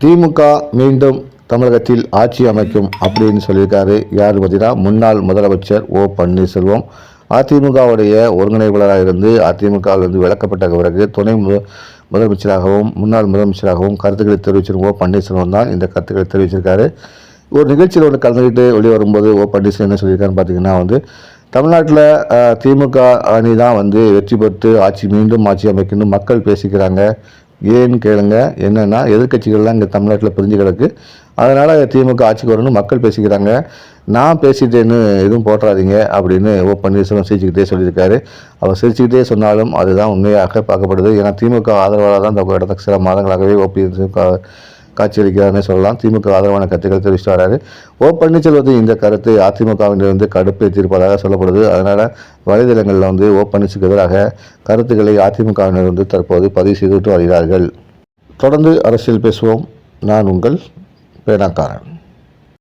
திமுக மீண்டும் தமிழகத்தில் ஆட்சி அமைக்கும் அப்படின்னு சொல்லியிருக்காரு. யார் பார்த்தீங்கன்னா முன்னாள் முதலமைச்சர் ஓ பன்னீர்செல்வம். அதிமுகவுடைய ஒருங்கிணைப்பாளராக இருந்து அதிமுகவிலிருந்து விளக்கப்பட்ட பிறகு துணை மு முதலமைச்சராகவும் முன்னாள் முதலமைச்சராகவும் கருத்துக்களை தெரிவிச்சிருக்கும் ஓ பன்னீர்செல்வம் தான் இந்த கருத்துக்களை தெரிவிச்சிருக்காரு. ஒரு நிகழ்ச்சியில் ஒன்று கலந்துக்கிட்டு வெளியே வரும்போது ஓ பன்னீர்செல்வம் என்ன சொல்லியிருக்காருன்னு பார்த்தீங்கன்னா வந்து தமிழ்நாட்டில் திமுக அணி தான் வந்து வெற்றி பெற்று ஆட்சி மீண்டும் ஆட்சி அமைக்கணும் மக்கள் பேசிக்கிறாங்க. ஏன்னு கேளுங்க என்னென்னா எதிர்க்கட்சிகள்லாம் இங்கே தமிழ்நாட்டில் பிரிஞ்சு கிடக்கு. அதனால் திமுக ஆட்சிக்கு வரணும்னு மக்கள் பேசிக்கிறாங்க. நான் பேசிட்டேன்னு எதுவும் போட்டுறாதீங்க அப்படின்னு ஓ பன்னீர்செல்வம் சிரிச்சுக்கிட்டே சொல்லியிருக்காரு. அவர் சிரிச்சுக்கிட்டே சொன்னாலும் அதுதான் உண்மையாக பார்க்கப்படுது. ஏன்னா திமுக ஆதரவாளர் தான் இந்த இடத்துக்கு சில மாதங்களாகவே ஓ காட்சியளிக்கிறார்னு சொல்லலாம். திமுக ஆதரவான கருத்துக்கள் தெரிவித்து வராரு. ஓ பன்னீர்செல்வத்தின் இந்த கருத்து அதிமுகவிலிருந்து தீர்ப்பதாக சொல்லப்படுது. அதனால் வலைதளங்களில் வந்து ஓ பன்னீர்செல்வத்துக்கு எதிராக கருத்துக்களை அதிமுகவினர் வந்து தற்போது பதிவு செய்துவிட்டு வருகிறார்கள். தொடர்ந்து அரசியல் பேசுவோம். நான் உங்கள் பேனாக்காரன்.